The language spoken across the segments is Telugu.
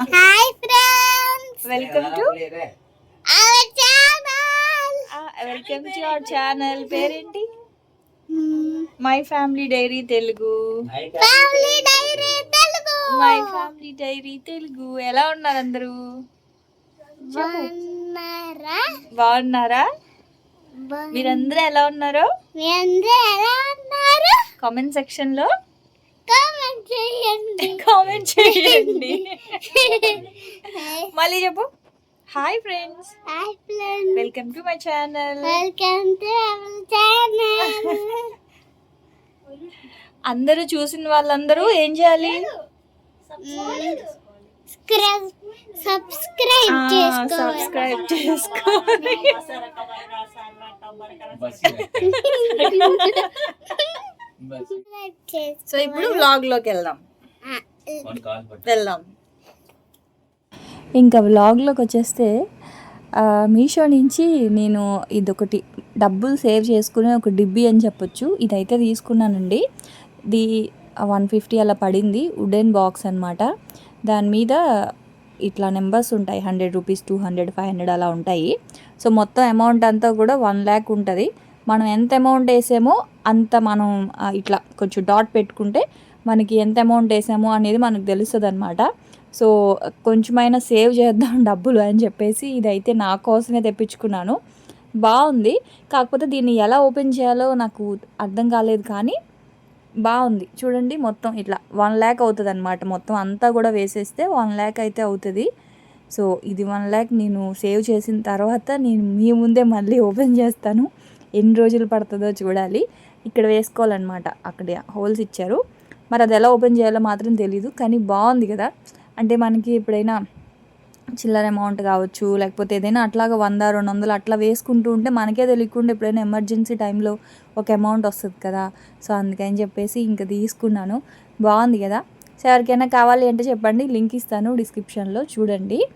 Hi friends welcome to our channel welcome to our channel పేరేంటి my family diary Telugu family diary Telugu my family diary Telugu ఎలా ఉన్నారు అందరూ బాగున్నారా మీరందరూ ఎలా ఉన్నారో మీ అందరూ ఎలా ఉన్నారు కామెంట్ సెక్షన్లో కామెంట్ చేయండి. కామెంట్ చేయండి. మళ్ళీ చెప్పు. Hi friends hi friends welcome to my channel welcome to our channel అందరూ చూసిన వాళ్ళందరూ ఏం చేయాలి? సబ్స్క్రైబ్ సబ్స్క్రైబ్ చేసుకోవాలి. సో ఇప్పుడు వ్లాగ్లోకి వెళ్దాం వెళ్దాం. ఇంకా వ్లాగ్లోకి వచ్చేస్తే ఆ, మీషో నుంచి నేను ఇదొకటి డబ్బులు సేవ్ చేసుకునే ఒక డిబ్బి అని చెప్పొచ్చు. ఇదైతే తీసుకున్నానండి. ఇది వన్ ఫిఫ్టీ అలా పడింది వుడెన్ బాక్స్ అనమాట దాని మీద ఇట్లా నెంబర్స్ ఉంటాయి hundred rupees two hundred five hundred అలా ఉంటాయి. సో మొత్తం అమౌంట్ అంతా కూడా వన్ ల్యాక్ ఉంటుంది. మనం ఎంత అమౌంట్ వేసామో అంత మనం ఇట్లా కొంచెం డాట్ పెట్టుకుంటే మనకి ఎంత అమౌంట్ వేసామో అనేది మనకు తెలుస్తుంది అనమాట సో కొంచెమైనా సేవ్ చేద్దాం డబ్బులు అని చెప్పేసి ఇదైతే నా కోసమే తెప్పించుకున్నాను. బాగుంది. కాకపోతే దీన్ని ఎలా ఓపెన్ చేయాలో నాకు అర్థం కాలేదు కానీ బాగుంది. చూడండి మొత్తం ఇట్లా వన్ ల్యాక్ అవుతుంది అనమాట మొత్తం అంతా కూడా వేసేస్తే వన్ ల్యాక్ అయితే అవుతుంది. సో ఇది వన్ ల్యాక్ నేను సేవ్ చేసిన తర్వాత నేను మీ ముందే మళ్ళీ ఓపెన్ చేస్తాను. ఎన్ని రోజులు పడుతుందో చూడాలి. ఇక్కడ వేసుకోవాలన్నమాట. అక్కడ హోల్స్ ఇచ్చారు. మరి అది ఎలా ఓపెన్ చేయాలో మాత్రం తెలీదు. కానీ బాగుంది కదా. అంటే మనకి ఎప్పుడైనా చిల్లర అమౌంట్ కావచ్చు లేకపోతే ఏదైనా అట్లాగా వంద రెండు వందలు అట్లా వేసుకుంటూ ఉంటే మనకే తెలియకుండా ఎప్పుడైనా ఎమర్జెన్సీ టైంలో ఒక అమౌంట్ వస్తుంది కదా. సో అందుకని చెప్పేసి ఇంకా తీసుకున్నాను. బాగుంది కదా. సో ఎవరికైనా కావాలి అంటే చెప్పండి. లింక్ ఇస్తాను డిస్క్రిప్షన్లో. చూడండి.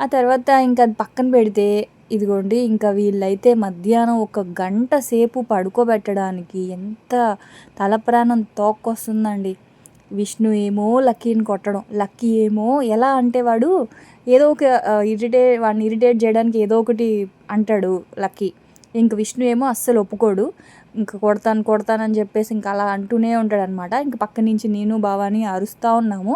ఆ తర్వాత ఇంకా అది పక్కన పెడితే ఇదిగోండి ఇంకా వీళ్ళైతే మధ్యాహ్నం ఒక గంట సేపు పడుకోబెట్టడానికి ఎంత తలప్రాణం తోక్కొస్తుందండి. విష్ణు ఏమో లక్కీని కొట్టడం. లక్కీ ఏమో ఎలా అంటే వాడు ఏదో ఒక ఇరిటేట్ వాడిని ఇరిటేట్ చేయడానికి ఏదో ఒకటి అంటాడు లక్కీ. ఇంక విష్ణు ఏమో అస్సలు ఒప్పుకోడు. ఇంకా కొడతాను కొడతానని చెప్పేసి ఇంకా అలా అంటూనే ఉంటాడు అనమాట ఇంక పక్క నుంచి నేను బావాని అరుస్తూ ఉన్నాము.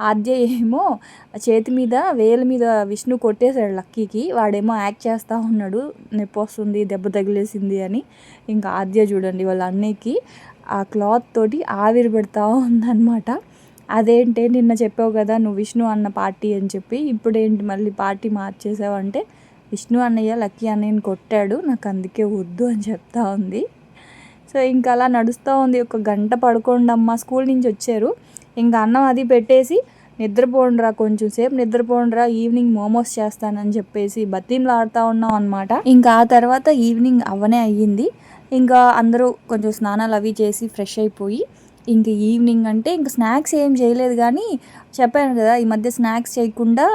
ఆద్య ఏమో చేతి మీద వేల మీద విష్ణు కొట్టేశాడు లక్కీకి. వాడేమో యాక్ట్ చేస్తూ ఉన్నాడు నొప్పి వస్తుంది దెబ్బ తగిలేసింది అని. ఇంకా ఆద్య చూడండి వాళ్ళ అన్నయ్యకి ఆ క్లాత్ తోటి ఆవిరి పెడతా ఉందన్నమాట. అదేంటే నిన్న చెప్పావు కదా నువ్వు విష్ణు అన్న పార్టీ అని చెప్పి. ఇప్పుడేంటి మళ్ళీ పార్టీ మార్చేసావు అంటే విష్ణు అన్నయ్య లక్కీ అన్నయ్యని కొట్టాడు నాకు అందుకే వద్దు అని చెప్తా ఉంది. సో ఇంకా అలా నడుస్తూ ఉంది. ఒక గంట పడుకోండి అమ్మ స్కూల్ నుంచి వచ్చారు. ఇంకా అన్నం అది పెట్టేసి నిద్రపోండిరా కొంచెం సేపు నిద్రపోండిరా ఈవినింగ్ మోమోస్ చేస్తానని చెప్పేసి బతీంలాడుతూ ఉన్నాం అనమాట ఇంకా ఆ తర్వాత ఈవినింగ్ అవనే అయ్యింది. ఇంకా అందరూ కొంచెం స్నానాలు అవి చేసి ఫ్రెష్ అయిపోయి ఇంక ఈవినింగ్ అంటే ఇంక స్నాక్స్ ఏం చేయలేదు కానీ చెప్పాను కదా ఈ మధ్య స్నాక్స్ చేయకుండా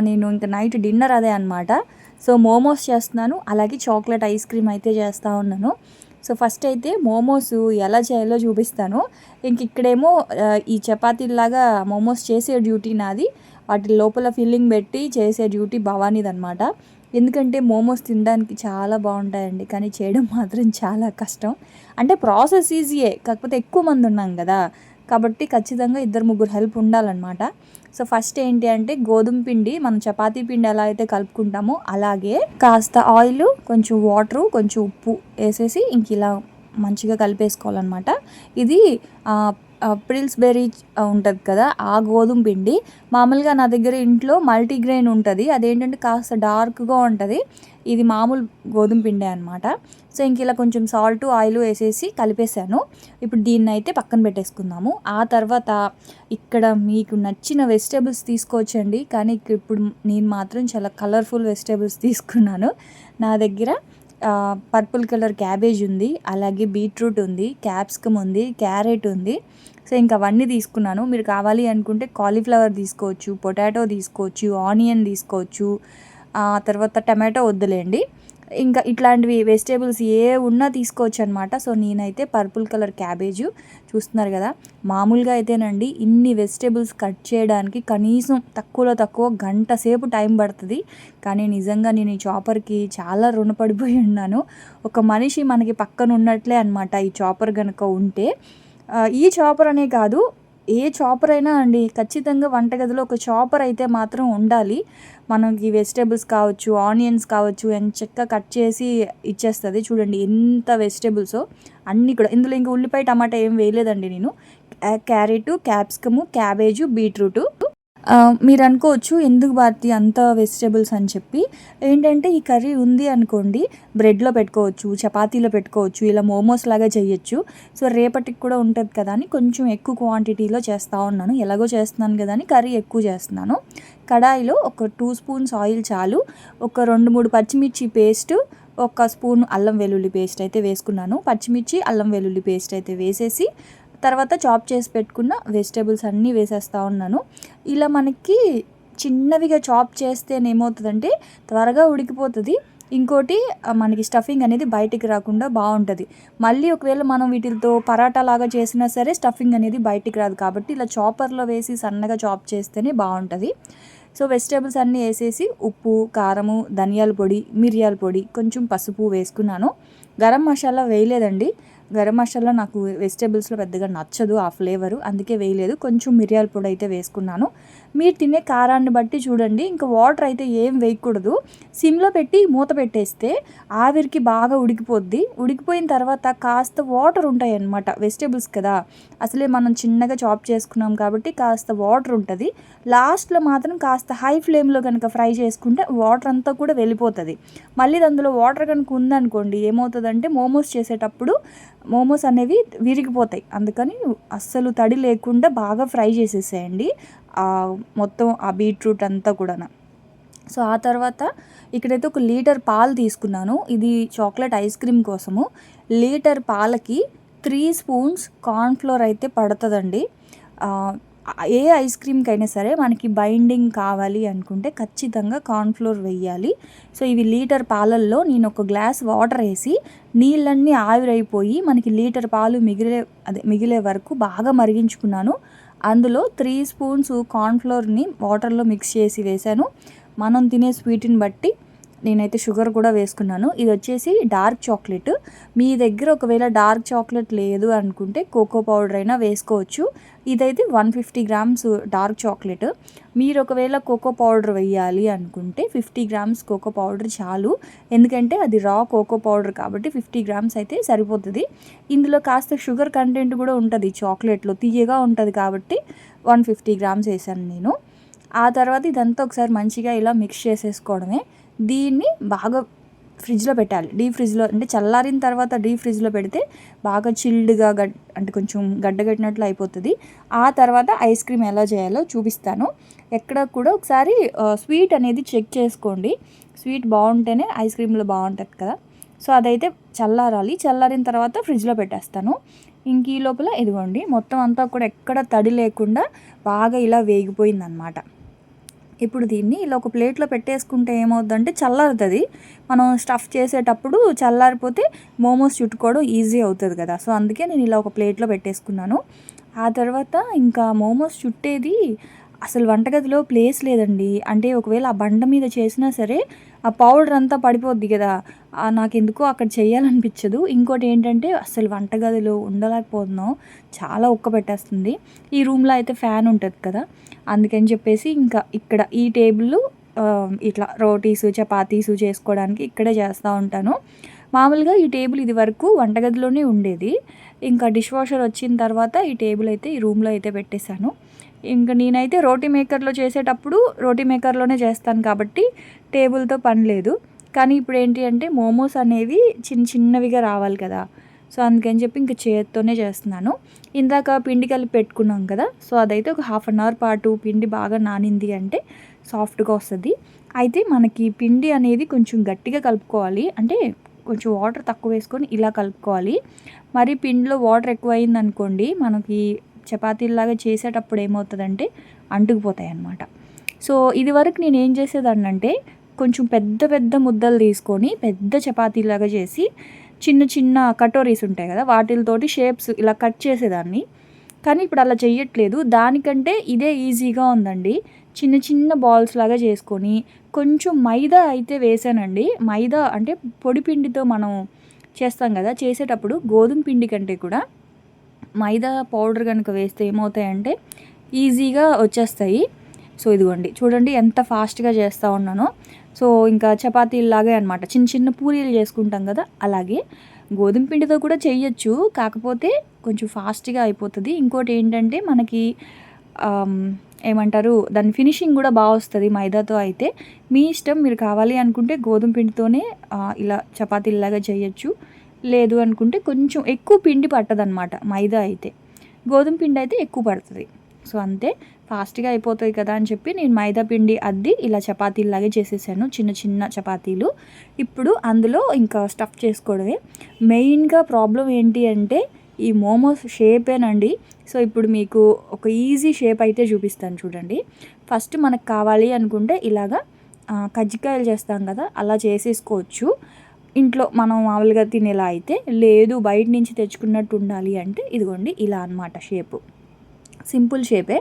నేను ఇంకా నైట్ డిన్నర్ అదే అనమాట సో మోమోస్ చేస్తున్నాను అలాగే చాక్లెట్ ఐస్ క్రీమ్ అయితే చేస్తూ ఉన్నాను. సో ఫస్ట్ అయితే మోమోస్ ఎలా చేయాలో చూపిస్తాను. ఇంక ఇక్కడేమో ఈ చపాతీలాగా మోమోస్ చేసే డ్యూటీ నాది. వాటి లోపల ఫిల్లింగ్ పెట్టి చేసే డ్యూటీ భవానీది అనమాట ఎందుకంటే మోమోస్ తినడానికి చాలా బాగుంటాయండి. కానీ చేయడం మాత్రం చాలా కష్టం. అంటే ప్రాసెస్ ఈజీయే. కాకపోతే ఎక్కువ మంది ఉన్నాం కదా. కాబట్టి ఖచ్చితంగా ఇద్దరు ముగ్గురు హెల్ప్ ఉండాలన్నమాట. సో ఫస్ట్ ఏంటి అంటే గోధుమ పిండి మనం చపాతీ పిండి ఎలా అయితే కలుపుకుంటామో అలాగే కాస్త ఆయిల్ కొంచెం వాటరు కొంచెం ఉప్పు వేసేసి ఇంక ఇలా మంచిగా కలిపేసుకోవాలన్నమాట. ఇది ఆ, ఆ, ఉంటుంది కదా ఆ గోధుమ పిండి. మామూలుగా నా దగ్గర ఇంట్లో మల్టీగ్రెయిన్ ఉంటుంది. అదేంటంటే కాస్త డార్క్గా ఉంటుంది. ఇది మామూలు గోధుమ పిండి అనమాట సో ఇంక ఇలా కొంచెం సాల్ట్ ఆయిల్ వేసేసి కలిపేసాను ఇప్పుడు దీన్ని అయితే పక్కన పెట్టేసుకుందాము. ఆ తర్వాత ఇక్కడ మీకు నచ్చిన వెజిటేబుల్స్ తీసుకోవచ్చండి. కానీ ఇప్పుడు నేను మాత్రం చాలా కలర్ఫుల్ వెజిటేబుల్స్ తీసుకున్నాను. నా దగ్గర పర్పుల్ కలర్ క్యాబేజ్ ఉంది అలాగే బీట్రూట్ ఉంది క్యాప్సికమ్ ఉంది క్యారెట్ ఉంది. సో ఇంకా అవన్నీ తీసుకున్నాను. మీరు కావాలి అనుకుంటే కాలీఫ్లవర్ తీసుకోవచ్చు పొటాటో తీసుకోవచ్చు ఆనియన్ తీసుకోవచ్చు ఆ తర్వాత టమాటో వద్దులేండి. ఇంకా ఇట్లాంటివి వెజిటేబుల్స్ ఏ ఉన్నా తీసుకోవచ్చు అనమాట సో నేనైతే పర్పుల్ కలర్ క్యాబేజు చూస్తున్నారు కదా. మామూలుగా అయితేనండి ఇన్ని వెజిటేబుల్స్ కట్ చేయడానికి కనీసం తక్కువలో తక్కువ గంట సేపు టైం పడుతుంది. కానీ నిజంగా నేను ఈ చాపర్కి చాలా రుణపడిపోయి ఉన్నాను. ఒక మనిషి మనకి పక్కన ఉన్నట్లే అనమాట ఈ చాపర్ కనుక ఉంటే. ఈ చాపర్ అనే కాదు ఏ చాపర్ అయినా అండి ఖచ్చితంగా వంటగదిలో ఒక చాపర్ అయితే మాత్రం ఉండాలి. మనకి వెజిటేబుల్స్ కావచ్చు ఆనియన్స్ కావచ్చు ఎంత చెక్క కట్ చేసి ఇచ్చేస్తుంది. చూడండి ఎంత వెజిటేబుల్స్ అన్నీ కూడా. ఇందులో ఇంకా ఉల్లిపాయ టమాటా ఏం వేయలేదండి నేను. Carrot capsicum cabbage beetroot. మీరు అనుకోవచ్చు ఎందుకు భారతి అంత వెజిటేబుల్స్ అని చెప్పి. ఏంటంటే ఈ కర్రీ ఉంది అనుకోండి బ్రెడ్లో పెట్టుకోవచ్చు చపాతీలో పెట్టుకోవచ్చు ఇలా మోమోస్ లాగా చేయొచ్చు. సో రేపటికి కూడా ఉంటుంది కదా అని కొంచెం ఎక్కువ క్వాంటిటీలో చేస్తూ ఉన్నాను. ఎలాగో చేస్తున్నాను కదా అని కర్రీ ఎక్కువ చేస్తున్నాను. కడాయిలో ఒక టూ స్పూన్స్ ఆయిల్ చాలు ఒక రెండు మూడు పచ్చిమిర్చి పేస్ట్ ఒక స్పూన్ అల్లం వెల్లుల్లి పేస్ట్ అయితే వేసుకున్నాను. పచ్చిమిర్చి అల్లం వెల్లుల్లి పేస్ట్ అయితే వేసేసి తర్వాత చాప్ చేసి పెట్టుకున్న వెజిటేబుల్స్ అన్నీ వేసేస్తూ ఉన్నాను. ఇలా మనకి చిన్నవిగా చాప్ చేస్తే ఏమవుతుందంటే త్వరగా ఉడికిపోతుంది. ఇంకోటి మనకి స్టఫింగ్ అనేది బయటికి రాకుండా బాగుంటుంది. మళ్ళీ ఒకవేళ మనం వీటితో పరాటా లాగా చేసినా సరే స్టఫింగ్ అనేది బయటికి రాదు కాబట్టి ఇలా చాపర్లో వేసి సన్నగా చాప్ చేస్తేనే బాగుంటుంది. సో వెజిటేబుల్స్ అన్నీ వేసేసి ఉప్పు కారము ధనియాల పొడి మిరియాల పొడి కొంచెం పసుపు వేసుకున్నాను. గరం మసాలా వేయలేదండి. గరం మసాలా నాకు వెజిటేబుల్స్లో పెద్దగా నచ్చదు ఆ ఫ్లేవరు. అందుకే వేయలేదు. కొంచెం మిరియాల పొడి అయితే వేసుకున్నాను. మీరు తినే కారాన్ని బట్టి చూడండి. ఇంకా వాటర్ అయితే ఏం వేయకూడదు. సిమ్లో పెట్టి మూత పెట్టేస్తే ఆవిరికి బాగా ఉడికిపోద్ది. ఉడికిపోయిన తర్వాత కాస్త వాటర్ ఉంటాయి అన్నమాట వెజిటేబుల్స్ కదా. అసలే మనం చిన్నగా చాప్ చేసుకున్నాం కాబట్టి కాస్త వాటర్ ఉంటుంది. లాస్ట్లో మాత్రం కాస్త హై ఫ్లేమ్లో కనుక ఫ్రై చేసుకుంటే వాటర్ అంతా కూడా వెళ్ళిపోతుంది. మళ్ళీ అందులో వాటర్ కనుక ఉందనుకోండి ఏమవుతుందంటే మోమోస్ చేసేటప్పుడు మోమోస్ అనేవి విరిగిపోతాయి. అందుకని అస్సలు తడి లేకుండా బాగా ఫ్రై చేసేసేయండి. మొత్తం ఆ బీట్రూట్ అంతా కూడా సో ఆ తర్వాత ఇక్కడైతే ఒక లీటర్ పాలు తీసుకున్నాను. ఇది చాక్లెట్ ఐస్ క్రీమ్ కోసము. లీటర్ పాలకి త్రీ స్పూన్స్ కార్న్ఫ్లోర్ అయితే పడుతుందండి. ఏ ఐస్ క్రీమ్కి అయినా సరే మనకి బైండింగ్ కావాలి అనుకుంటే ఖచ్చితంగా కార్న్ఫ్లోర్ వేయాలి సో ఇవి లీటర్ పాలల్లో నేను ఒక గ్లాస్ వాటర్ వేసి నీళ్ళన్నీ ఆవిరైపోయి మనకి లీటర్ పాలు మిగిలే అదే మిగిలే వరకు బాగా మరిగించుకున్నాను. అందులో త్రీ స్పూన్స్ కార్న్ఫ్లోర్ని వాటర్లో మిక్స్ చేసి వేశాను. మనం తినే స్వీట్ని బట్టి నేనైతే షుగర్ కూడా వేసుకున్నాను. ఇది వచ్చేసి డార్క్ చాక్లెట్. మీ దగ్గర ఒకవేళ డార్క్ చాక్లెట్ లేదు అనుకుంటే కోకో పౌడర్ అయినా వేసుకోవచ్చు. ఇదైతే one fifty grams dark chocolate. మీరు ఒకవేళ కోకో పౌడర్ వేయాలి అనుకుంటే ఫిఫ్టీ గ్రామ్స్ కోకో పౌడర్ చాలు. ఎందుకంటే అది రా కోకో పౌడర్ కాబట్టి ఫిఫ్టీ గ్రామ్స్ అయితే సరిపోతుంది. ఇందులో కాస్త షుగర్ కంటెంట్ కూడా ఉంటుంది చాక్లెట్లో తీయగా ఉంటుంది కాబట్టి వన్ ఫిఫ్టీ గ్రామ్స్ వేసాను నేను. ఆ తర్వాత ఇదంతా ఒకసారి మంచిగా ఇలా మిక్స్ చేసేసుకోవడమే. దీన్ని బాగా ఫ్రిడ్జ్లో పెట్టాలి. డీప్ ఫ్రిడ్జ్లో అంటే చల్లారిన తర్వాత డీప్ ఫ్రిడ్జ్లో పెడితే బాగా చిల్డ్గా గడ్ అంటే కొంచెం గడ్డగట్టినట్లు అయిపోతుంది. ఆ తర్వాత ఐస్ క్రీమ్ ఎలా చేయాలో చూపిస్తాను. ఎక్కడ కూడా ఒకసారి స్వీట్ అనేది చెక్ చేసుకోండి. స్వీట్ బాగుంటేనే ఐస్ క్రీమ్లో బాగుంటుంది కదా. సో అదైతే చల్లారాలి. చల్లారిన తర్వాత ఫ్రిడ్జ్లో పెట్టేస్తాను. ఇంక ఈ లోపల ఇదిగోండి మొత్తం అంతా కూడా ఎక్కడ తడి లేకుండా బాగా ఇలా వేగిపోయిందనమాట ఇప్పుడు దీన్ని ఇలా ఒక ప్లేట్లో పెట్టేసుకుంటే ఏమవుద్దంటే చల్లారుతుంది. మనం స్టఫ్ చేసేటప్పుడు చల్లారిపోతే మోమోస్ చుట్టుకోవడం ఈజీ అవుతుంది కదా. సో అందుకే నేను ఇలా ఒక ప్లేట్లో పెట్టేసుకున్నాను. ఆ తర్వాత ఇంకా మోమోస్ చుట్టేది అసలు వంటగదిలో ప్లేస్ లేదండి. అంటే ఒకవేళ ఆ బండ మీద చేసినా సరే ఆ పౌడర్ అంతా పడిపోద్ది కదా. నాకు ఎందుకో అక్కడ చేయాలనిపించదు ఇంకోటి ఏంటంటే అసలు వంటగదిలో ఉండలేకపోతున్నాం. చాలా ఉక్క పెట్టేస్తుంది. ఈ రూమ్లో అయితే ఫ్యాన్ ఉంటుంది కదా. అందుకని చెప్పేసి ఇంకా ఇక్కడ ఈ టేబుల్ ఇట్లా రోటీసు చపాతీసు చేసుకోవడానికి ఇక్కడే చేస్తూ ఉంటాను. మామూలుగా ఈ టేబుల్ ఇది వరకు వంటగదిలోనే ఉండేది. ఇంకా డిష్ వాషర్ వచ్చిన తర్వాత ఈ టేబుల్ అయితే ఈ రూమ్లో అయితే పెట్టేశాను. ఇంకా నేనైతే రోటీ మేకర్లో చేసేటప్పుడు రోటీ మేకర్లోనే చేస్తాను కాబట్టి టేబుల్తో పని లేదు. కానీ ఇప్పుడు ఏంటి అంటే మోమోస్ అనేవి చిన్న చిన్నవిగా రావాలి కదా. సో అందుకని చెప్పి ఇంక చేతితోనే చేస్తున్నాను. ఇందాక పిండి కలిపి పెట్టుకున్నాం కదా. సో అదైతే ఒక హాఫ్ అన్ అవర్ పాటు పిండి బాగా నానింది అంటే సాఫ్ట్గా వస్తుంది. అయితే మనకి పిండి అనేది కొంచెం గట్టిగా కలుపుకోవాలి. అంటే కొంచెం వాటర్ తక్కువ వేసుకొని ఇలా కలుపుకోవాలి. మరి పిండిలో వాటర్ ఎక్కువ అయింది అనుకోండి మనకి చపాతీలాగా చేసేటప్పుడు ఏమవుతుందంటే అంటుకుపోతాయి అన్నమాట సో ఇది వరకు నేను ఏం చేసేదాన్ని అంటే కొంచెం పెద్ద పెద్ద ముద్దలు తీసుకొని పెద్ద చపాతీలాగా చేసి చిన్న చిన్న కటోరీస్ ఉంటాయి కదా వాటితోటి షేప్స్ ఇలా కట్ చేసేదాన్ని. కానీ ఇప్పుడు అలా చెయ్యట్లేదు. దానికంటే ఇదే ఈజీగా ఉందండి. చిన్న చిన్న బాల్స్ లాగా చేసుకొని కొంచెం మైదా అయితే వేసానండి. మైదా అంటే పొడి పిండితో మనం చేస్తాం కదా చేసేటప్పుడు గోధుమ పిండి కంటే కూడా మైదా పౌడర్ కనుక వేస్తే ఏమవుతాయంటే ఈజీగా వచ్చేస్తాయి. సో ఇదిగోండి. చూడండి ఎంత ఫాస్ట్గా చేస్తూ ఉన్నానో. సో ఇంకా చపాతీలాగే అనమాట చిన్న చిన్న పూరీలు చేసుకుంటాం కదా అలాగే గోధుమ పిండితో కూడా చేయొచ్చు. కాకపోతే కొంచెం ఫాస్ట్గా అయిపోతుంది. ఇంకోటి ఏంటంటే మనకి ఏమంటారు దాని ఫినిషింగ్ కూడా బాగా వస్తుంది మైదాతో అయితే. మీ ఇష్టం మీరు కావాలి అనుకుంటే గోధుమ పిండితోనే ఇలా చపాతీలాగా చేయొచ్చు. లేదు అనుకుంటే కొంచెం ఎక్కువ పిండి పట్టదనమాట మైదా అయితే. గోధుమ పిండి అయితే ఎక్కువ పడుతుంది. సో అంతే. ఫాస్ట్గా అయిపోతుంది కదా అని చెప్పి నేను మైదా పిండి అద్ది ఇలా చపాతీలాగే చేసేసాను చిన్న చిన్న చపాతీలు. ఇప్పుడు అందులో ఇంకా స్టఫ్ చేసుకోవడమే. మెయిన్గా ప్రాబ్లం ఏంటి అంటే ఈ మోమోస్ షేపేనండి సో ఇప్పుడు మీకు ఒక ఈజీ షేప్ అయితే చూపిస్తాను చూడండి. ఫస్ట్ మనకు కావాలి అనుకుంటే ఇలాగా కజ్జికాయలు చేస్తాం కదా అలా చేసేసుకోవచ్చు. ఇంట్లో మనం మామూలుగా తినేలా అయితే లేదు బయట నుంచి తెచ్చుకున్నట్టు ఉండాలి అంటే ఇదిగోండి ఇలా అన్నమాట షేపు. సింపుల్ షేపే.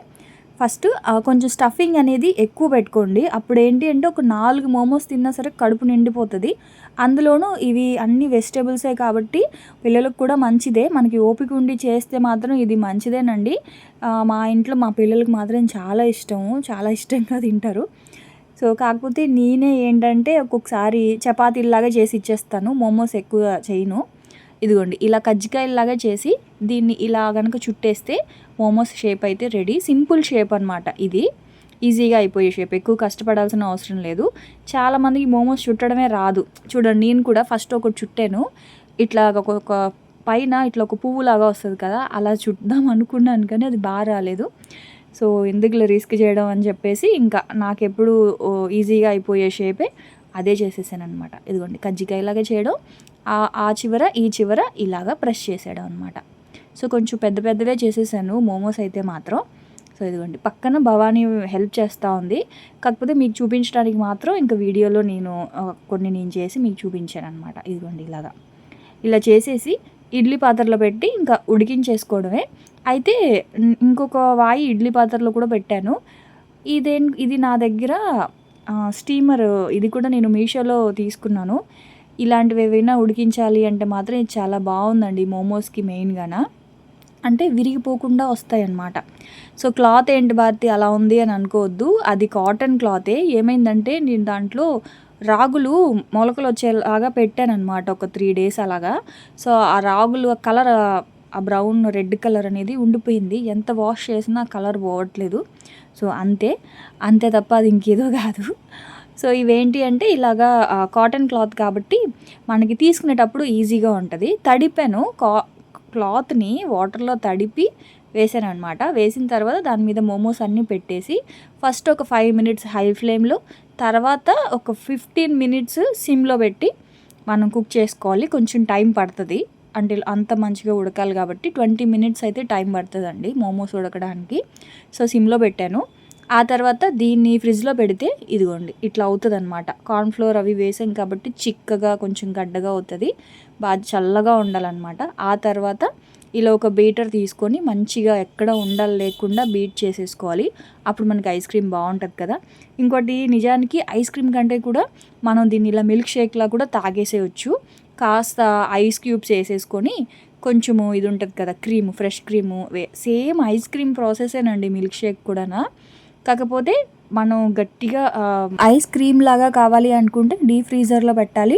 ఫస్ట్ కొంచెం స్టఫింగ్ అనేది ఎక్కువ పెట్టుకోండి. అప్పుడు ఏంటి అంటే ఒక నాలుగు మోమోస్ తిన్నా సరే కడుపు నిండిపోతుంది. అందులోనూ ఇవి అన్ని వెజిటేబుల్సే కాబట్టి పిల్లలకు కూడా మంచిదే. మనకి ఓపిక ఉండి చేస్తే మాత్రం ఇది మంచిదేనండి. మా ఇంట్లో మా పిల్లలకు మాత్రం చాలా ఇష్టము. చాలా ఇష్టంగా తింటారు. సో కాకపోతే నేనే ఏంటంటే ఒక్కొక్కసారి చపాతీలాగా చేసి ఇచ్చేస్తాను మోమోస్ ఎక్కువ చేయను. ఇదిగోండి ఇలా కజ్జికాయలాగా చేసి దీన్ని ఇలా కనుక చుట్టేస్తే మోమోస్ షేప్ అయితే రెడీ. సింపుల్ షేప్ అనమాట ఇది. ఈజీగా అయిపోయే షేప్. ఎక్కువ కష్టపడాల్సిన అవసరం లేదు. చాలామందికి మోమోస్ చుట్టడమే రాదు. చూడండి నేను కూడా ఫస్ట్ ఒకటి చుట్టాను. ఇట్లా ఒక పైన ఇట్లా ఒక పువ్వులాగా వస్తుంది కదా అలా చుట్దాం అనుకున్నాను కానీ అది బాగా రాలేదు. సో ఎందుకులే రిస్క్ చేయడం అని చెప్పేసి ఇంకా నాకెప్పుడు ఓ, ఈజీగా అయిపోయే షేపే అదే చేసేసాను అనమాట ఇదిగోండి కజ్జికాయలాగా చేయడం ఆ ఆ చివర ఈ చివర ఇలాగా ప్రెస్ చేసేయడం అనమాట సో కొంచెం పెద్ద పెద్దవే చేసేసాను మోమోస్ అయితే మాత్రం. సో ఇదిగోండి పక్కన భవానీ హెల్ప్ చేస్తూ ఉంది. కాకపోతే మీకు చూపించడానికి మాత్రం ఇంకా వీడియోలో నేను కొన్ని నేను చేసి మీకు చూపించాను అనమాట ఇదిగోండి ఇలాగా. ఇలా చేసేసి ఇడ్లీ పాత్రలో పెట్టి ఇంకా ఉడికించేసుకోవడమే. అయితే ఇంకొక వాయి ఇడ్లీ పాత్రలో కూడా పెట్టాను. ఇదేం ఇది నా దగ్గర స్టీమర్ ఇది కూడా నేను మీషోలో తీసుకున్నాను. ఇలాంటివి ఏవైనా ఉడికించాలి అంటే మాత్రం ఇది చాలా బాగుందండి మోమోస్కి మెయిన్గానా. అంటే విరిగిపోకుండా వస్తాయన్నమాట. సో క్లాత్ ఏంటి భారతి అలా ఉంది అని అనుకోవద్దు. అది కాటన్ క్లాతే. ఏమైందంటే నేను దాంట్లో రాగులు మొలకలు వచ్చేలాగా పెట్టాను అనమాట ఒక త్రీ డేస్ అలాగా. సో ఆ రాగులు కలర్ ఆ బ్రౌన్ రెడ్ కలర్ అనేది ఉండిపోయింది. ఎంత వాష్ చేసినా కలర్ పోవట్లేదు. సో అంతే. అంతే తప్ప అది ఇంకేదో కాదు. సో ఇవేంటి అంటే ఇలాగా కాటన్ క్లాత్ కాబట్టి మనకి తీసుకునేటప్పుడు ఈజీగా ఉంటుంది. తడిపాను కా క్లాత్ని వాటర్లో తడిపి వేసాను అనమాట వేసిన తర్వాత దాని మీద మోమోస్ అన్నీ పెట్టేసి ఫస్ట్ ఒక ఫైవ్ మినిట్స్ హై ఫ్లేమ్లో తర్వాత ఒక ఫిఫ్టీన్ మినిట్స్ సిమ్లో పెట్టి మనం కుక్ చేసుకోవాలి. కొంచెం టైం పడుతుంది. అంటే అంత మంచిగా ఉడకాలి కాబట్టి ట్వంటీ మినిట్స్ అయితే టైం పడుతుందండి మోమోస్ ఉడకడానికి. సో సిమ్లో పెట్టాను. ఆ తర్వాత దీన్ని ఫ్రిడ్జ్లో పెడితే ఇదిగోండి ఇట్లా అవుతుంది అనమాట కార్న్ఫ్లోర్ అవి వేసాం కాబట్టి చిక్కగా కొంచెం గడ్డగా అవుతుంది. బాగా చల్లగా ఉండాలన్నమాట. ఆ తర్వాత ఇలా ఒక బీటర్ తీసుకొని మంచిగా ఎక్కడ ఉండాలి లేకుండా బీట్ చేసేసుకోవాలి. అప్పుడు మనకి ఐస్ క్రీమ్ బాగుంటుంది కదా. ఇంకోటి నిజానికి ఐస్ క్రీమ్ కంటే కూడా మనం దీన్ని ఇలా మిల్క్ షేక్లా కూడా తాగేసేయచ్చు. కాస్త ఐస్ క్యూబ్స్ వేసేసుకొని కొంచెము ఇది ఉంటుంది కదా cream fresh cream same ice cream ప్రాసెసేనండి milk shake కూడా కాకపోతే మనం గట్టిగా ఐస్ క్రీమ్ లాగా కావాలి అనుకుంటే డీప్ ఫ్రీజర్లో పెట్టాలి.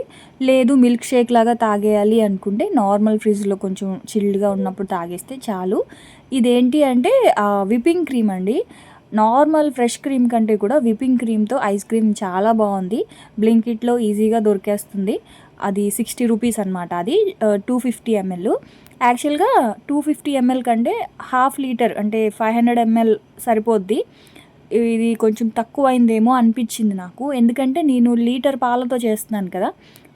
లేదు మిల్క్ షేక్ లాగా తాగేయాలి అనుకుంటే నార్మల్ ఫ్రిడ్జ్లో కొంచెం చిల్డ్గా ఉన్నప్పుడు తాగేస్తే చాలు. ఇదేంటి అంటే విప్పింగ్ క్రీమ్ అండి. నార్మల్ ఫ్రెష్ క్రీమ్ కంటే కూడా విపింగ్ క్రీమ్తో ఐస్ క్రీమ్ చాలా బాగుంది. బ్లింకిట్లో ఈజీగా దొరికేస్తుంది. అది సిక్స్టీ రూపీస్ అనమాట అది టూ ఫిఫ్టీ ఎంఎల్. యాక్చువల్గా టూ ఫిఫ్టీ ఎంఎల్ కంటే హాఫ్ లీటర్ అంటే ఫైవ్ హండ్రెడ్ ఎంఎల్ సరిపోద్ది. ఇది కొంచెం తక్కువ అయిందేమో అనిపించింది నాకు. ఎందుకంటే నేను లీటర్ పాలతో చేస్తున్నాను కదా.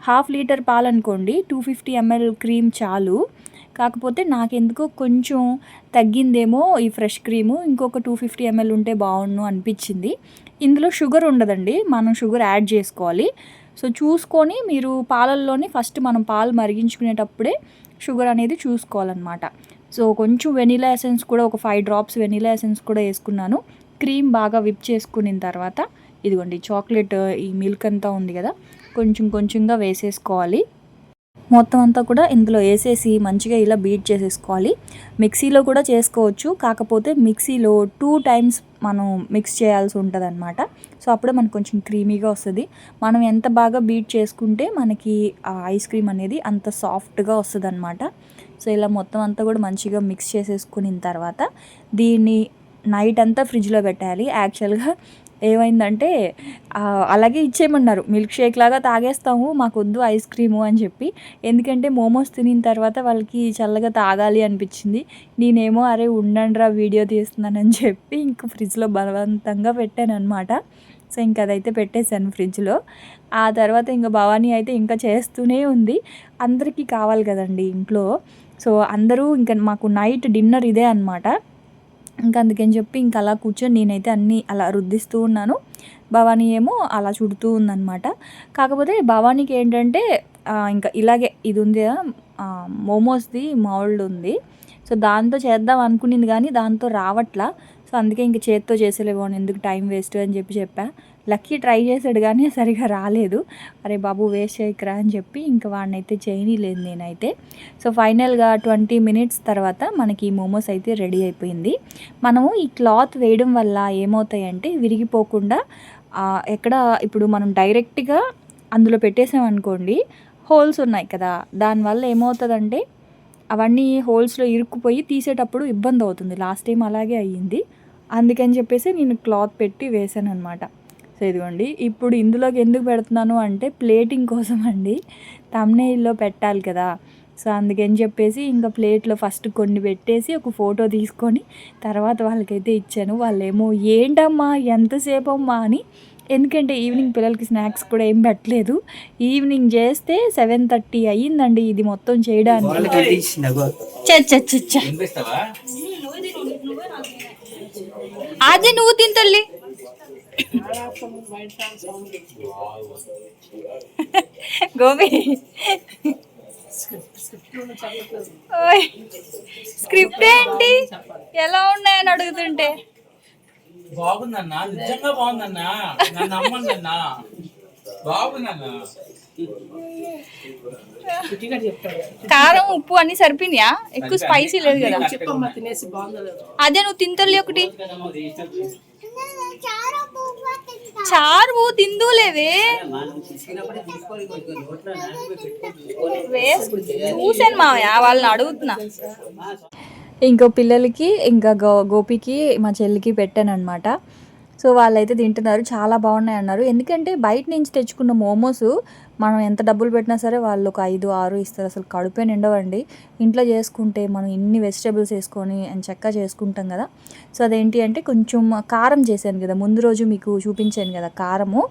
హాఫ్ లీటర్ పాలు అనుకోండి టూ ఫిఫ్టీ ఎంఎల్ క్రీమ్ చాలు. కాకపోతే నాకెందుకో కొంచెం తగ్గిందేమో ఈ ఫ్రెష్ క్రీము. ఇంకొక టూ ఫిఫ్టీ ఎంఎల్ ఉంటే బాగుండు అనిపించింది. ఇందులో షుగర్ ఉండదండి. మనం షుగర్ యాడ్ చేసుకోవాలి. సో చూసుకొని మీరు పాలల్లోనే ఫస్ట్ మనం పాలు మరిగించుకునేటప్పుడే షుగర్ అనేది చూసుకోవాలన్నమాట. సో కొంచెం వెనీలా ఎసెన్స్ కూడా ఒక ఫైవ్ డ్రాప్స్ వెనీలా ఎసెన్స్ కూడా వేసుకున్నాను. క్రీమ్ బాగా విప్ చేసుకున్న తర్వాత ఇదిగోండి చాక్లెట్ ఈ మిల్క్ అంతా ఉంది కదా కొంచెం కొంచెంగా వేసేసుకోవాలి. మొత్తం అంతా కూడా ఇందులో వేసేసి మంచిగా ఇలా బీట్ చేసేసుకోవాలి. మిక్సీలో కూడా చేసుకోవచ్చు కాకపోతే మిక్సీలో టూ టైమ్స్ మనం మిక్స్ చేయాల్సి ఉంటుంది అనమాట సో అప్పుడే మనకు కొంచెం క్రీమీగా వస్తుంది. మనం ఎంత బాగా బీట్ చేసుకుంటే మనకి ఆ ఐస్ క్రీమ్ అనేది అంత సాఫ్ట్గా వస్తుంది అనమాట సో ఇలా మొత్తం అంతా కూడా మంచిగా మిక్స్ చేసేసుకున్న తర్వాత దీన్ని నైట్ అంతా ఫ్రిడ్జ్లో పెట్టాలి. యాక్చువల్గా ఏమైందంటే అలాగే ఇచ్చేయమన్నారు. మిల్క్ షేక్ లాగా తాగేస్తాము మాకు వద్దు ఐస్ క్రీము అని చెప్పి. ఎందుకంటే మోమోస్ తినిన తర్వాత వాళ్ళకి చల్లగా తాగాలి అనిపించింది. నేనేమో అరే ఉండండిరా వీడియో తీస్తున్నానని చెప్పి ఇంక ఫ్రిడ్జ్లో బలవంతంగా పెట్టాను అనమాట సో ఇంక అదైతే పెట్టేశాను ఫ్రిడ్జ్లో. ఆ తర్వాత ఇంకా భవానీ అయితే ఇంకా చేస్తూనే ఉంది. అందరికీ కావాలి కదండి ఇంట్లో. సో అందరూ ఇంకా మాకు నైట్ డిన్నర్ ఇదే అనమాట ఇంకా అందుకని చెప్పి ఇంకా అలా కూర్చొని నేనైతే అన్నీ అలా రుద్దిస్తూ ఉన్నాను. భవానీ ఏమో అలా చుడుతూ ఉందన్నమాట. కాకపోతే భవానీకి ఏంటంటే ఇంకా ఇలాగే ఇది ఉంది కదా, మోమోస్ది మౌల్డ్ ఉంది. సో దాంతో చేద్దాం అనుకునింది కానీ దాంతో రావట్లా. సో అందుకే ఇంక చేత్తో చేసేలేమో ఎందుకు టైం వేస్ట్ అని చెప్పి చెప్పా. లక్కీ ట్రై చేశాడు కానీ సరిగా రాలేదు. అరే బాబు వేస్ట్ చేయకరా అని చెప్పి ఇంకా వాడిని అయితే చేయనీలేదు నేనైతే. సో ఫైనల్గా ట్వంటీ మినిట్స్ తర్వాత మనకి ఈ మోమోస్ అయితే రెడీ అయిపోయింది. మనము ఈ క్లాత్ వేయడం వల్ల ఏమవుతాయంటే విరిగిపోకుండా ఎక్కడ ఇప్పుడు మనం డైరెక్ట్గా అందులో పెట్టేసామనుకోండి హోల్స్ ఉన్నాయి కదా. దానివల్ల ఏమవుతుందంటే అవన్నీ హోల్స్లో ఇరుక్కుపోయి తీసేటప్పుడు ఇబ్బంది అవుతుంది. లాస్ట్ టైం అలాగే అయ్యింది. అందుకని చెప్పేసి నేను క్లాత్ పెట్టి వేసాను అనమాట సో ఇదిగోండి ఇప్పుడు ఇందులోకి ఎందుకు పెడుతున్నాను అంటే ప్లేటింగ్ కోసం అండి. తమ్నేయిల్లో పెట్టాలి కదా. సో అందుకని చెప్పేసి ఇంకా ప్లేట్లో ఫస్ట్ కొన్ని పెట్టేసి ఒక ఫోటో తీసుకొని తర్వాత వాళ్ళకైతే ఇచ్చాను. వాళ్ళేమో ఏంటమ్మా ఎంతసేపు అమ్మా అని. ఎందుకంటే ఈవినింగ్ పిల్లలకి స్నాక్స్ కూడా ఏం పెట్టలేదు. ఈవినింగ్ చేస్తే సెవెన్ థర్టీ అయ్యిందండి ఇది మొత్తం చేయడానికి. చ చ చ చ. వినిపిస్తావా? అదే నువ్వు తిని తల్లి. గోపి. ఓయ్. స్క్రిప్ట్ ఏంటి? ఎలా ఉన్నాయని అడుగుతుంటే. బాగుందన్నా నిజంగా బాగుందన్నా. నన్ను బాగుందన్నా కారం ఉప్పు అన్ని సరిపోయినాయా? ఎక్కువ స్పైసీ లేదు కదా. అదే నువ్వు తింతల్లి ఒకటి. చారు తిందులేవే వేసు చూసాను మావయ్య వాళ్ళని అడుగుతున్నా. ఇంకో పిల్లలకి ఇంకా గో గోపికి మా చెల్లికి పెట్టాను అనమాట సో వాళ్ళైతే తింటున్నారు చాలా బాగున్నాయి అన్నారు. ఎందుకంటే బయట నుంచి తెచ్చుకున్న మోమోస్ మనం ఎంత డబ్బులు పెట్టినా సరే వాళ్ళు ఒక ఐదు ఆరు ఇస్తారు. అసలు కడుపే నిండవండి. ఇంట్లో చేసుకుంటే మనం ఇన్ని వెజిటేబుల్స్ వేసుకొని చక్కగా చేసుకుంటాం కదా. సో అదేంటి అంటే కొంచెం కారం చేశాను కదా. ముందు రోజు మీకు చూపించాను కదా కారము.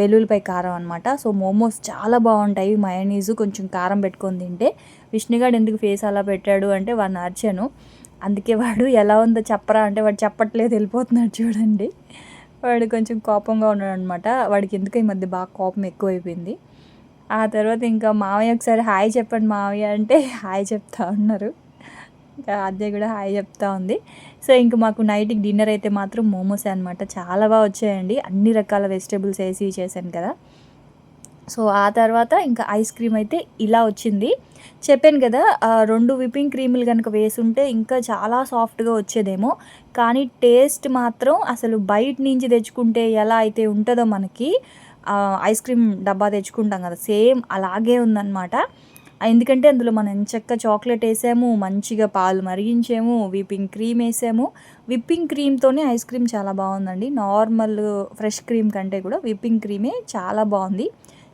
వెల్లుల్లిపై కారం అనమాట సో మోమోస్ చాలా బాగుంటాయి. మయోనీస్ కొంచెం కారం పెట్టుకొని తింటే. విష్ణుగాడు ఎందుకు ఫేస్ అలా పెట్టాడు అంటే వాడిని అరిచాను. అందుకే వాడు ఎలా ఉందో చెప్పరా అంటే వాడు చెప్పట్లేదు వెళ్ళిపోతున్నాడు చూడండి. వాడు కొంచెం కోపంగా ఉన్నాడు అనమాట వాడికి ఎందుకు ఈ మధ్య బాగా కోపం ఎక్కువైపోయింది. ఆ తర్వాత ఇంకా మావయ్య ఒకసారి హాయ్ చెప్పండి మావయ్య అంటే హాయ్ చెప్తా ఉన్నారు. ఇంకా అద్దె కూడా హాయ్ చెప్తా ఉంది. సో ఇంక మాకు నైట్కి డిన్నర్ అయితే మాత్రం మోమోస్ అనమాట చాలా బాగా వచ్చాయండి. అన్ని రకాల వెజిటేబుల్స్ వేసి చేశాను కదా. సో ఆ తర్వాత ఇంకా ఐస్ క్రీమ్ అయితే ఇలా వచ్చింది. చెప్పాను కదా రెండు విప్పింగ్ క్రీములు కనుక వేసుంటే ఇంకా చాలా సాఫ్ట్గా వచ్చేదేమో. కానీ టేస్ట్ మాత్రం అసలు బయట నుంచి తెచ్చుకుంటే ఎలా అయితే ఉంటుందో మనకి ఐస్ క్రీమ్ డబ్బా తెచ్చుకుంటాం కదా సేమ్ అలాగే ఉందన్నమాట. ఎందుకంటే అందులో మనం ఎంచక్క చాక్లెట్ వేసాము మంచిగా పాలు మరిగించాము విప్పింగ్ క్రీమ్ వేసాము. విప్పింగ్ క్రీమ్తోనే ఐస్ క్రీమ్ చాలా బాగుందండి. నార్మల్ ఫ్రెష్ క్రీమ్ కంటే కూడా విప్పింగ్ క్రీమే చాలా బాగుంది.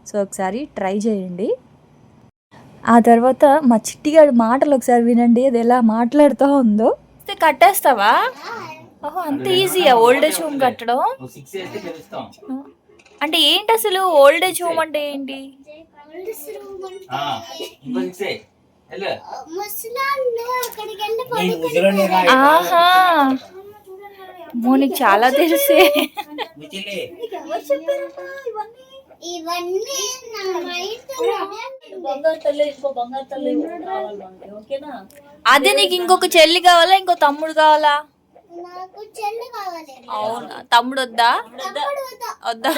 సో ఒకసారి ట్రై చేయండి. ఆ తర్వాత మా చిట్టిగాడి మాటలు ఒకసారి వినండి అది ఎలా మాట్లాడుతూ ఉందో. కట్టేస్తావా? ఓహో అంత ఈజీయా ఓల్డ్ ఏజ్ హోమ్ కట్టడం? అంటే ఏంటి అసలు ఓల్డ్ ఏజ్ హోమ్ అంటే ఏంటి. ఆహా. అమ్మో నీకు చాలా తెలిసే. ఇవన్నీ ఓకేనా? అదే నీకు ఇంకొక చెల్లి కావాలా ఇంకో తమ్ముడు కావాలా? నాకు చెల్లి కావాలి. అవునా? తమ్ముడు వద్దా? వద్దు.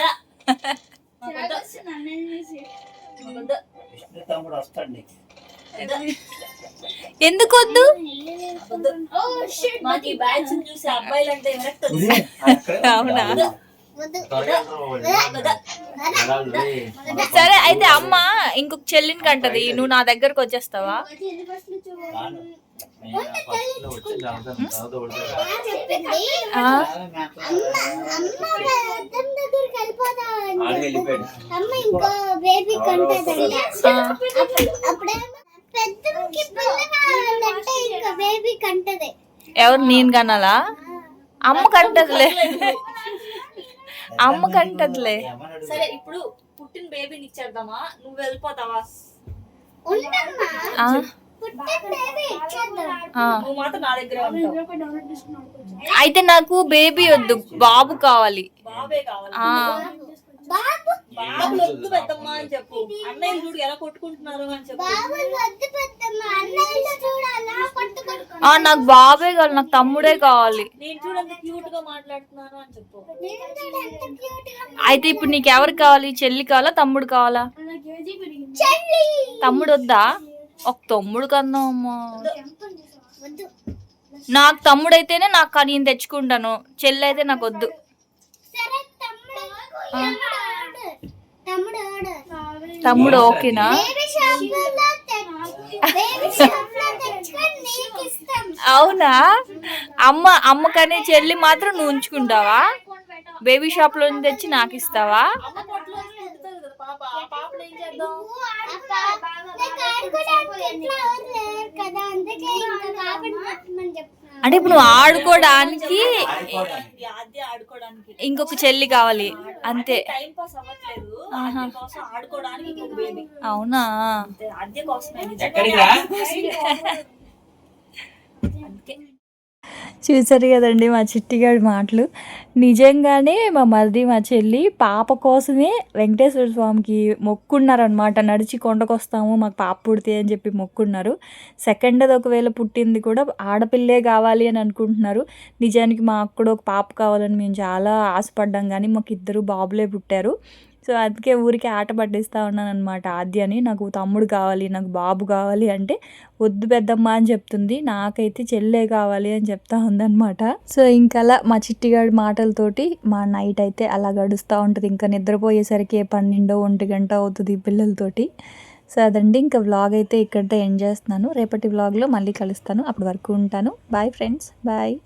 ఎందుకు వద్దు? మాకు ఈ బ్యాగ్స్ చూసి అబ్బాయిలు అంటే విరక్తి ఇది వచ్చింది. అక్కడ అవునా? సరే అయితే అమ్మ ఇంకొక చెల్లిని కంటది. నువ్వు నా దగ్గరకు వచ్చేస్తావా? ఎవరు నేను కనాలా? అమ్మ కంటదిలే. అమ్మ కంటదిలే ఏమని అడుగు? సరే ఇప్పుడు పుట్టిన బేబీని ఇచ్చేద్దామా? నువ్వు వెళ్ళిపోతావా? ఉండమ్మా ఆ, పుట్టిన బేబీ ఇచ్చేద్దాం. ఆ. నువ్వు మాత్రం నా దగ్గరే ఉంటావు. అయితే నాకు బేబీ వద్దు బాబు కావాలి. బాబే. బాబులు వద్దు పెద్దమ్మా అని చెప్పు. అన్నయ్య చూడు ఎలా కొట్టుకుంటున్నారు అని చెప్పు. ఆ, నాకు బాబే కావాలి నాకు తమ్ముడే కావాలి. నేను చూడంత క్యూట్గా మాట్లాడుతున్నాను అని చెప్పు. అయితే ఇప్పుడు నీకు ఎవరు కావాలి? చెల్లి కావాలా తమ్ముడు కావాలా? చెల్లి! తమ్ముడు వద్దా? ఒక తమ్ముడు కన్నా అమ్మా. వద్దు. నాకు తమ్ముడు అయితేనే నాకు కానీ నేను తెచ్చుకుంటాను. చెల్లి అయితే నాకు వద్దు సరే తమ్ముడు తమ్ముడు ఆర్డర్ తమ్ముడు ఆర్డర్ తమ్ముడు ఓకేనా? అవునా? అమ్మ అమ్మకనే చెల్లి మాత్రం నువ్వు ఉంచుకుంటావా? బేబీ షాప్లో నుంచి తెచ్చి నాకు ఇస్తావా అంటే ఇప్పుడు నువ్వు ఆడుకోవడానికి. ఇంకొక చెల్లి కావాలి. అంతే టైం పాస్ అవ్వట్లేదు. ఆడుకోవడానికి అవునా? కోసమే. చూసారు కదండి మా చిట్టిగాడి మాటలు. నిజంగానే మా మరిది మా చెల్లి పాప కోసమే వెంకటేశ్వర స్వామికి మొక్కున్నారనమాట నడిచి కొండకొస్తాము మాకు పాప పుడితే అని చెప్పి మొక్కున్నారు. సెకండ్ అది ఒకవేళ పుట్టింది కూడా ఆడపిల్లే కావాలి అని అనుకుంటున్నారు. నిజానికి మాకు కూడా ఒక పాప కావాలని మేము చాలా ఆశపడ్డాం కానీ మాకు ఇద్దరు బాబులే పుట్టారు. సో అందుకే ఊరికే ఆట పట్టిస్తూ ఉన్నాను అనమాట ఆద్యని. నాకు తమ్ముడు కావాలి నాకు బాబు కావాలి అంటే వద్దు పెద్దమ్మ అని చెప్తుంది. నాకైతే చెల్లె కావాలి అని చెప్తా ఉందనమాట సో ఇంకలా మా చిట్టిగాడి మాటలతోటి మా నైట్ అయితే అలా గడుస్తూ ఉంటుంది. ఇంకా నిద్రపోయేసరికి పన్నెండో ఒంటి గంట అవుతుంది పిల్లలతోటి. సో అదండి ఇంకా వ్లాగ్ అయితే ఇక్కడితో ఎండ్ చేస్తున్నాను. రేపటి వ్లాగ్లో మళ్ళీ కలుస్తాను. అప్పటి వరకు ఉంటాను. Bye friends bye